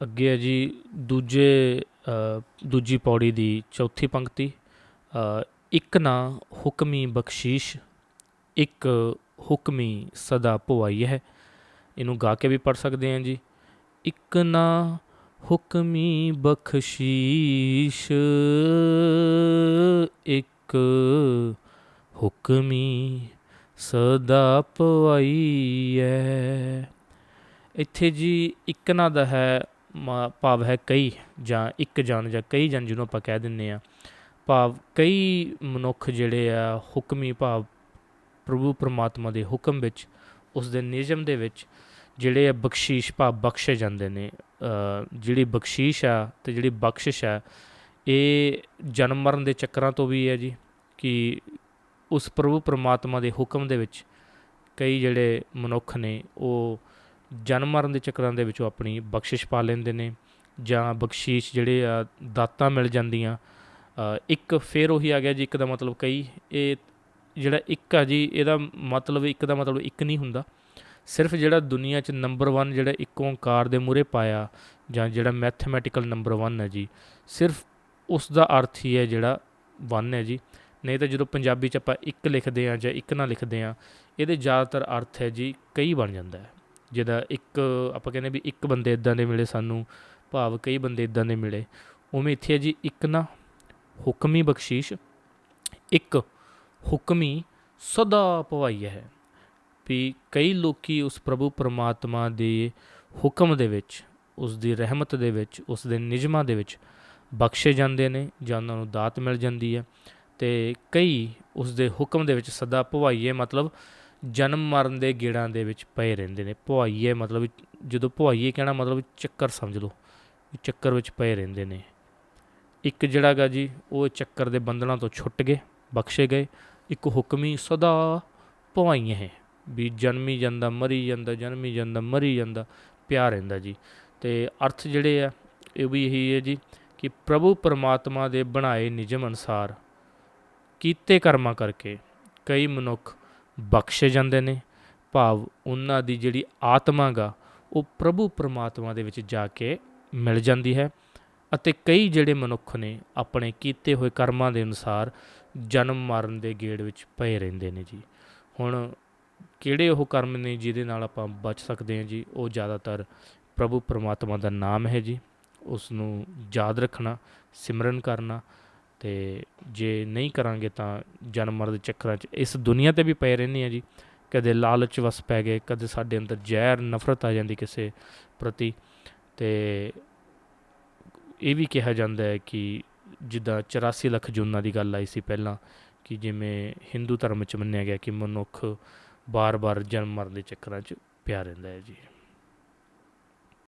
ਅੱਗੇ ਹੈ ਜੀ ਦੂਜੇ ਦੂਜੀ ਪੌੜੀ ਦੀ ਚੌਥੀ ਪੰਕਤੀ ਇੱਕ ਨਾ ਹੁਕਮੀ ਬਖਸ਼ੀਸ਼, ਇੱਕ ਹੁਕਮੀ ਸਦਾ ਭਵਾਈ ਹੈ। ਇਹਨੂੰ ਗਾ ਕੇ ਵੀ ਪੜ ਸਕਦੇ ਹਾਂ ਜੀ। ਇੱਕ ਨਾ ਹੁਕਮੀ ਬਖਸ਼ੀਸ਼, ਇੱਕ ਹੁਕਮੀ ਸਦਾ ਪਵਾਈ ਹੈ। ਇੱਥੇ ਜੀ ਇੱਕ ਨਾ ਦਾ ਹੈ ਭਾਵ ਹੈ ਕਈ ਜਾਂ ਇੱਕ ਜਨ ਜਾਂ ਕਈ ਜਨ ਜਿਹਨੂੰ ਆਪਾਂ ਕਹਿ ਦਿੰਨੇ ਆ। ਭਾਵ ਕਈ ਮਨੁੱਖ ਜਿਹੜੇ ਆ ਹੁਕਮੀ ਭਾਵ ਪ੍ਰਭੂ ਪਰਮਾਤਮਾ ਦੇ ਹੁਕਮ ਵਿੱਚ ਉਸ ਦੇ ਨਿਯਮ ਦੇ ਵਿੱਚ ਜਿਹੜੇ ਆ ਬਖਸ਼ੀਸ਼ ਭਾਵ ਬਖਸ਼ੇ ਜਾਂਦੇ ਨੇ। ਜਿਹੜੀ ਬਖਸ਼ੀਸ਼ ਆ ਤੇ ਜਿਹੜੀ ਬਖਸ਼ਿਸ਼ ਆ, ਇਹ ਜਨਮ ਮਰਨ ਦੇ ਚੱਕਰਾਂ ਤੋਂ ਵੀ ਹੈ ਜੀ ਕਿ ਉਸ ਪ੍ਰਭੂ ਪਰਮਾਤਮਾ ਦੇ ਹੁਕਮ ਦੇ ਵਿੱਚ ਕਈ ਜਿਹੜੇ ਮਨੁੱਖ ਨੇ ਉਹ ਜਨਮ ਮਰਨ ਦੇ ਚੱਕਰਾਂ ਦੇ ਵਿੱਚੋਂ ਆਪਣੀ ਬਖਸ਼ਿਸ਼ ਪਾ ਲੈਂਦੇ ਨੇ ਜਾਂ ਬਖਸ਼ੀਸ਼ ਜਿਹੜੇ ਆ ਦਾਤਾਂ ਮਿਲ ਜਾਂਦੀਆਂ। ਇੱਕ ਫੇਰ ਉਹੀ ਆ ਗਿਆ ਜੀ, ਇੱਕ ਦਾ ਮਤਲਬ ਕਈ, ਇਹ ਜਿਹੜਾ ਇੱਕ ਆ ਜੀ, ਇਹਦਾ ਮਤਲਬ, ਇੱਕ ਦਾ ਮਤਲਬ ਇੱਕ ਨਹੀਂ ਹੁੰਦਾ। ਸਿਰਫ ਜਿਹੜਾ ਦੁਨੀਆ 'ਚ ਨੰਬਰ 1 ਜਿਹੜਾ ਇੱਕ ਓਂਕਾਰ ਦੇ ਮੂਹਰੇ ਪਾਇਆ ਜਾਂ ਜਿਹੜਾ ਮੈਥਮੈਟੀਕਲ ਨੰਬਰ 1 ਹੈ ਜੀ, ਸਿਰਫ ਉਸ ਦਾ ਅਰਥ ਹੀ ਹੈ ਜਿਹੜਾ 1 ਹੈ ਜੀ। ਨਹੀਂ ਤਾਂ ਜਦੋਂ ਪੰਜਾਬੀ 'ਚ ਆਪਾਂ ਇੱਕ ਲਿਖਦੇ ਆ ਜਾਂ ਇੱਕ ਨਾ ਲਿਖਦੇ ਆ ਇਹਦੇ ਜ਼ਿਆਦਾਤਰ ਅਰਥ ਹੈ ਜੀ, ਕਈ ਬਣ ਜਾਂਦਾ ਹੈ। ਜਿਹਦਾ ਇੱਕ ਆਪਾਂ ਕਹਿੰਦੇ ਵੀ ਇੱਕ ਬੰਦੇ ਇਦਾਂ ਦੇ ਮਿਲੇ, ਸਾਨੂੰ ਭਾਵ ਕਈ ਬੰਦੇ ਇਦਾਂ ਦੇ ਮਿਲੇ। ਉਵੇਂ ਇੱਥੇ ਹੈ ਜੀ ਇੱਕ ਨਾ ਹੁਕਮੀ ਬਖਸ਼ੀਸ਼, ਇੱਕ ਹੁਕਮੀ ਸਦਾ ਭਵਾਈ ਹੈ ਵੀ ਕਈ ਲੋਕੀ ਉਸ ਪ੍ਰਭੂ ਪਰਮਾਤਮਾ ਦੇ ਹੁਕਮ ਦੇ ਵਿੱਚ, ਉਸ ਦੀ ਰਹਿਮਤ ਦੇ ਵਿੱਚ, ਉਸ ਦੇ ਨਿਯਮਾਂ ਦੇ ਵਿੱਚ ਬਖਸ਼ੇ ਜਾਂਦੇ ਨੇ, ਜਾਂ ਉਹਨਾਂ ਨੂੰ ਦਾਤ ਮਿਲ ਜਾਂਦੀ ਹੈ। ਤੇ ਕਈ ਉਸ ਦੇ ਹੁਕਮ ਦੇ ਵਿੱਚ ਸਦਾ ਭਵਾਈਏ ਮਤਲਬ ਜਨਮ ਮਰਨ ਦੇ ਗੇੜਾਂ ਦੇ ਵਿੱਚ ਪਏ ਰਹਿੰਦੇ ਨੇ। ਭਵਾਈਏ ਮਤਲਬ ਜਦੋਂ ਭਵਾਈਏ ਕਹਿਣਾ ਮਤਲਬ ਚੱਕਰ ਸਮਝ ਲਓ ਵੀ ਚੱਕਰ ਵਿੱਚ ਪਏ ਰਹਿੰਦੇ ਨੇ। ਇੱਕ ਜਿਹੜਾ ਗਾ ਜੀ, ਉਹ ਚੱਕਰ ਦੇ ਬੰਧਨਾਂ ਤੋਂ ਛੁੱਟ ਗਏ, ਬਖਸ਼ੇ ਗਏ। ਇੱਕ ਹੁਕਮੀ ਸਦਾ ਭਵਾਈਏ ਹੈ ਵੀ ਜਨਮੀ ਜਾਂਦਾ, ਮਰੀ ਜਾਂਦਾ, ਜਨਮੀ ਜਾਂਦਾ, ਮਰੀ ਜਾਂਦਾ, ਪਿਆ ਰਹਿੰਦਾ ਜੀ। ਤੇ ਅਰਥ ਜਿਹੜੇ ਆ, ਇਹ ਵੀ ਇਹੀ ਹੈ ਜੀ ਕਿ ਪ੍ਰਭੂ ਪਰਮਾਤਮਾ ਦੇ ਬਣਾਏ ਨਿਯਮ ਅਨੁਸਾਰ ਕੀਤੇ ਕਰਮਾਂ ਕਰਕੇ ਕਈ ਮਨੁੱਖ ਬਖਸ਼ੇ ਜਾਂਦੇ ਨੇ। ਭਾਵ ਉਹਨਾਂ ਦੀ ਜਿਹੜੀ ਆਤਮਾ ਗਾ, ਉਹ ਪ੍ਰਭੂ ਪਰਮਾਤਮਾ ਦੇ ਵਿੱਚ ਜਾ ਕੇ ਮਿਲ ਜਾਂਦੀ ਹੈ ਅਤੇ ਕਈ ਜਿਹੜੇ ਮਨੁੱਖ ਨੇ ਆਪਣੇ ਕੀਤੇ ਹੋਏ ਕਰਮਾਂ ਦੇ ਅਨੁਸਾਰ ਜਨਮ ਮਰਨ ਦੇ ਗੇੜ ਵਿੱਚ ਪਏ ਰਹਿੰਦੇ ਨੇ ਜੀ। ਹੁਣ ਕਿਹੜੇ ਉਹ ਕਰਮ ਨੇ ਜਿਹਦੇ ਨਾਲ ਆਪਾਂ ਬਚ ਸਕਦੇ ਹਾਂ ਜੀ? ਉਹ ਜ਼ਿਆਦਾਤਰ ਪ੍ਰਭੂ ਪਰਮਾਤਮਾ ਦਾ ਨਾਮ ਹੈ ਜੀ। ਉਸ ਨੂੰ ਯਾਦ ਰੱਖਣਾ, ਸਿਮਰਨ ਕਰਨਾ ਤੇ ਜੇ ਨਹੀਂ ਕਰਾਂਗੇ ਤਾਂ ਜਨਮ ਮਰਨ ਦੇ ਚੱਕਰਾਂ 'ਚ। ਇਸ ਦੁਨੀਆ ਤੇ ਵੀ ਪਏ ਰਹਿੰਦੇ ਆ ਜੀ। ਕਦੇ ਲਾਲਚ ਵਸ ਪੈ ਗਏ, ਕਦੇ ਸਾਡੇ ਅੰਦਰ ਜ਼ਹਿਰ, ਨਫ਼ਰਤ ਆ ਜਾਂਦੀ ਕਿਸੇ ਪ੍ਰਤੀ। ਤੇ ਇਹ ਵੀ ਕਿਹਾ ਜਾਂਦਾ ਹੈ ਕਿ ਜਿੱਦਾਂ 84 ਲੱਖ ਜੂਨਾਂ ਦੀ ਗੱਲ ਆਈ ਸੀ ਪਹਿਲਾਂ, ਕਿ ਜਿਵੇਂ ਹਿੰਦੂ ਧਰਮ 'ਚ ਮੰਨਿਆ ਗਿਆ ਕਿ ਮਨੁੱਖ ਬਾਰ-ਬਾਰ ਜਨਮ ਮਰਨ ਦੇ ਚੱਕਰਾਂ 'ਚ ਪਿਆ ਰਹਿੰਦਾ ਹੈ ਜੀ।